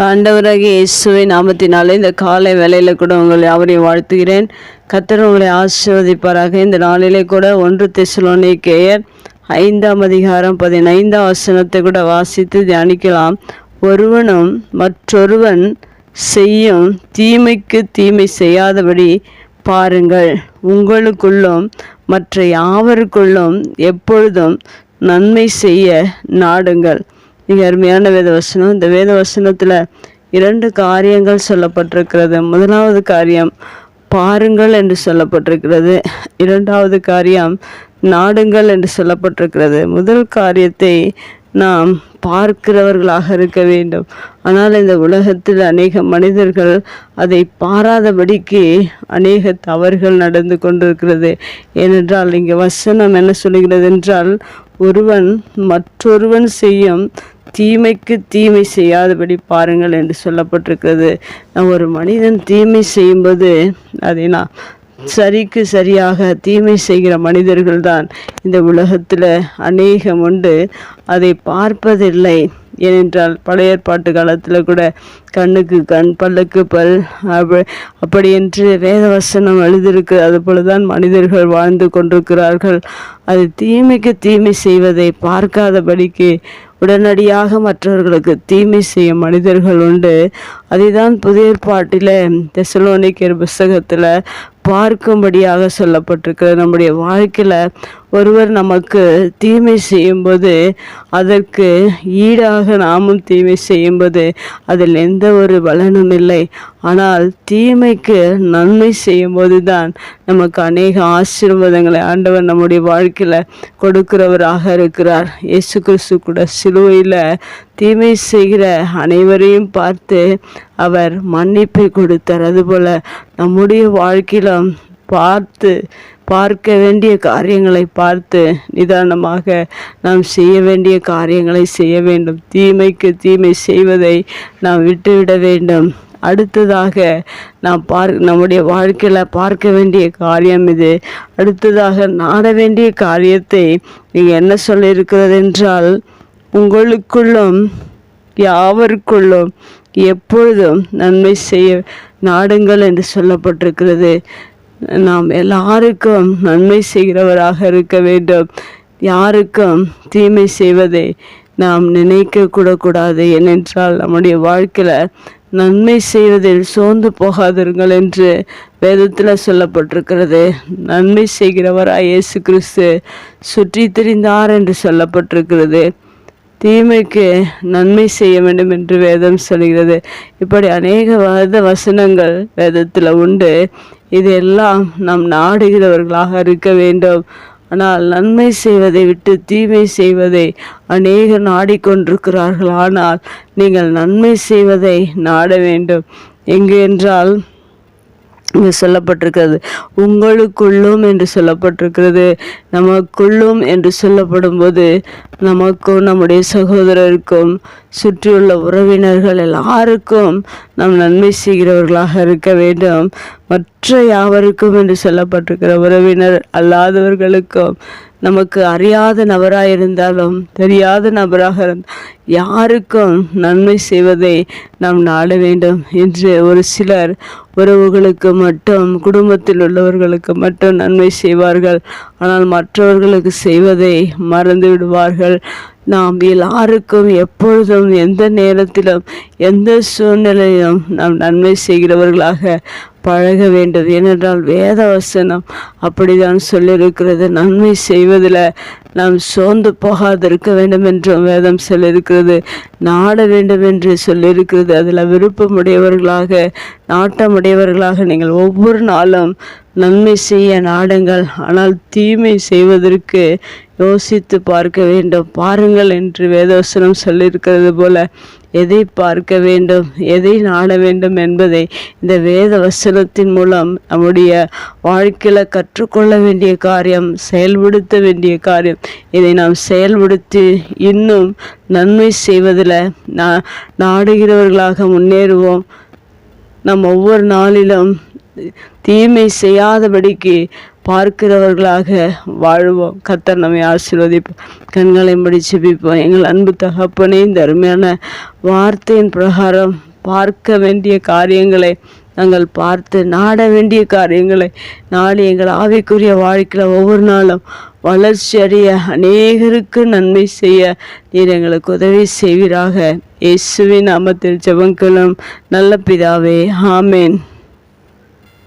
ஆண்டவராக இயேசுவை நாமத்தினாலே இந்த காலை வேலையில் கூட உங்களை அவரை வாழ்த்துகிறேன். கத்தர் உங்களை ஆசீர்வதிப்பாராக. இந்த நாளிலே கூட ஒன்று கேயர் ஐந்தாம் அதிகாரம் பதினைந்தாம் வசனத்தை கூட வாசித்து தியானிக்கலாம். ஒருவனும் மற்றொருவன் செய்யும் தீமைக்கு தீமை செய்யாதபடி பாருங்கள். உங்களுக்குள்ளும் மற்ற யாவருக்குள்ளும் எப்பொழுதும் நன்மை செய்ய நாடுங்கள். மிக அருமையான வேத வசனம் இந்த வேத வசனத்தில் இரண்டு காரியங்கள் சொல்லப்பட்டிருக்கிறது. முதலாவது காரியம் பாருங்கள் என்று சொல்லப்பட்டிருக்கிறது. இரண்டாவது காரியம் நாடுங்கள் என்று சொல்லப்பட்டிருக்கிறது. முதல் காரியத்தை நாம் பார்க்கிறவர்களாக இருக்க வேண்டும். ஆனால் இந்த உலகத்தில் அநேக மனிதர்கள் அதை பாராதபடிக்கு அநேக தவறுகள் நடந்து கொண்டிருக்கிறது. ஏனென்றால் இங்கே வசனம் என்ன சொல்லுகிறது என்றால் ஒருவன் மற்றொருவன் செய்யும் தீமைக்கு தீமை செய்யாதபடி பாருங்கள் என்று சொல்லப்பட்டிருக்கிறது. ஒரு மனிதன் தீமை செய்யும்போது அதை நான் சரிக்கு சரியாக தீமை செய்கிற மனிதர்கள்தான் இந்த உலகத்தில் அநேகம் உண்டு. அதை பார்ப்பதில்லை. ஏனென்றால் பழைய ஏற்பாட்டு காலத்தில் கூட கண்ணுக்கு கண் பல்லுக்கு பல் அப்படி என்று வேதவசனம் எழுதியிருக்கு. அதுபோல தான் மனிதர்கள் வாழ்ந்து கொண்டிருக்கிறார்கள். அது தீமைக்கு தீமை செய்வதை பார்க்காதபடிக்கு உடனடியாக மற்றவர்களுக்கு தீமை செய்யும் மனிதர்கள் உண்டு. அதுதான் புதிய ஏற்பாட்டில் தெசலோனிக்கர் புஸ்தகத்தில் பார்க்கும்படியாக சொல்லப்பட்டிருக்கிறது. நம்முடைய வாழ்க்கையில் ஒருவர் நமக்கு தீமை செய்யும்போது அதற்கு ஈடாக நாமும் தீமை செய்யும்போது அதில் எந்த ஒரு பலனும் இல்லை. ஆனால் தீமைக்கு நன்மை செய்யும்போது தான் நமக்கு அநேக ஆசீர்வாதங்களை ஆண்டவர் நம்முடைய வாழ்க்கையில் கொடுக்கிறவராக இருக்கிறார். இயேசு கிறிஸ்து கூட சிலுவையில் தீமை செய்கிற அனைவரையும் பார்த்து அவர் மன்னிப்பை கொடுத்தார். அதுபோல் நம்முடைய வாழ்க்கையிலும் பார்த்து பார்க்க வேண்டிய காரியங்களை பார்த்து நிதானமாக நாம் செய்ய வேண்டிய காரியங்களை செய்ய வேண்டும். தீமைக்கு தீமை செய்வதை நாம் விட்டுவிட வேண்டும். அடுத்ததாக நாம் பார் நம்முடைய வாழ்க்கையில் பார்க்க வேண்டிய காரியம் இது. அடுத்ததாக நாட வேண்டிய காரியத்தை நீங்கள் என்ன சொல்லியிருக்கிறது என்றால் உங்களுக்குள்ளும் யாவருக்குள்ளும் எப்பொழுதும் நன்மை செய்ய நாடுங்கள் என்று சொல்லப்பட்டிருக்கிறது. நாம் எல்லாருக்கும் நன்மை செய்கிறவராக இருக்க வேண்டும். யாருக்கும் தீமை செய்வதை நாம் நினைக்க கூட கூடாது. ஏனென்றால் நம்முடைய வாழ்க்கையில் நன்மை செய்வதில் சோர்ந்து போகாதீர்கள் என்று வேதத்தில் சொல்லப்பட்டிருக்கிறது. நன்மை செய்கிறவராக இயேசு கிறிஸ்து சுற்றி திரிந்தார் என்று சொல்லப்பட்டிருக்கிறது. தீமைக்கு நன்மை செய்ய வேண்டும் என்று வேதம் சொல்கிறது இப்படி அநேக வேத வசனங்கள் வேதத்தில் உண்டு. இதெல்லாம் நாம் நாடுகிறவர்களாக இருக்க வேண்டும். ஆனால் நன்மை செய்வதை விட்டு தீமை செய்வதை அநேகர் நாடிக்கொண்டிருக்கிறார்கள். ஆனால் நீங்கள் நன்மை செய்வதை நாட வேண்டும். எங்கு என்றால் சொல்லப்பட்டிருக்கிறது. உங்களுக்குள்ளும் என்று சொல்லப்பட்டிருக்கிறது. நமக்குள்ளும் என்று சொல்லப்படும்போது நமக்கும் நம்முடைய சகோதரருக்கும் சுற்றியுள்ள உறவினர்கள் எல்லாருக்கும் நாம் நன்மை செய்கிறவர்களாக இருக்க வேண்டும். மற்ற யாவருக்கும் என்று சொல்லப்பட்டிருக்கிற உறவினர் அல்லாதவர்களுக்கும் நமக்கு அறியாத நபராக இருந்தாலும் தெரியாத நபராக யாருக்கும் நன்மை செய்வதை நாம் நாட வேண்டும் என்று ஒரு சிலர் உறவுகளுக்கு மட்டும் குடும்பத்தில் உள்ளவர்களுக்கு மட்டும் நன்மை செய்வார்கள். ஆனால் மற்றவர்களுக்கு செய்வதை மறந்து விடுவார்கள் நாம் எல்லாருக்கும் எப்பொழுதும் எந்த நேரத்திலும் எந்த சூழ்நிலையிலும் நாம் நன்மை செய்கிறவர்களாக பழக வேண்டும் ஏனென்றால் வேத வசனம் அப்படிதான் சொல்லியிருக்கிறது. நன்மை செய்வதில் நாம் சோர்ந்து போகாதிருக்க வேண்டும் என்றும் வேதம் சொல்லியிருக்கிறது. நாட வேண்டும் என்று சொல்லியிருக்கிறது. அதில் விருப்பமுடையவர்களாக நாட்டமுடையவர்களாக நீங்கள் ஒவ்வொரு நாளும் நன்மை செய்ய நாடுங்கள். ஆனால் தீமை செய்வதற்கு யோசித்து பார்க்க வேண்டும். பாருங்கள் என்று வேதவசனம் சொல்லியிருக்கிறது போல எதை பார்க்க வேண்டும் எதை நாட வேண்டும் என்பதை இந்த வேத வசனத்தின் மூலம் நம்முடைய வாழ்க்கையில் கற்றுக்கொள்ள வேண்டிய காரியம் செயல்படுத்த வேண்டிய காரியம். இதை நாம் செயல்படுத்தி இன்னும் நன்மை செய்வதில் நா நாடுகிறவர்களாக முன்னேறுவோம். நம் ஒவ்வொரு நாளிலும் தீமை செய்யாதபடிக்கு பார்க்கிறவர்களாக வாழ்வோம். கத்தர் நம்மை ஆசீர்வதிப்போம். கண்களை முடிச்சு செபிப்போம் எங்கள் அன்பு தகப்பனே இந்த அருமையான வார்த்தையின் பிரகாரம் பார்க்க வேண்டிய காரியங்களை நாங்கள் பார்த்து நாட வேண்டிய காரியங்களை நாடி எங்கள் ஆவிக்குரிய வாழ்க்கையில் ஒவ்வொரு நாளும் வளர்ச்சி அடைய அநேகருக்கு நன்மை செய்ய நீர் எங்களுக்கு உதவி செய்வீராக. இயேசுவின் நாமத்தில் ஜபங்களும் நல்ல பிதாவே ஆமேன்.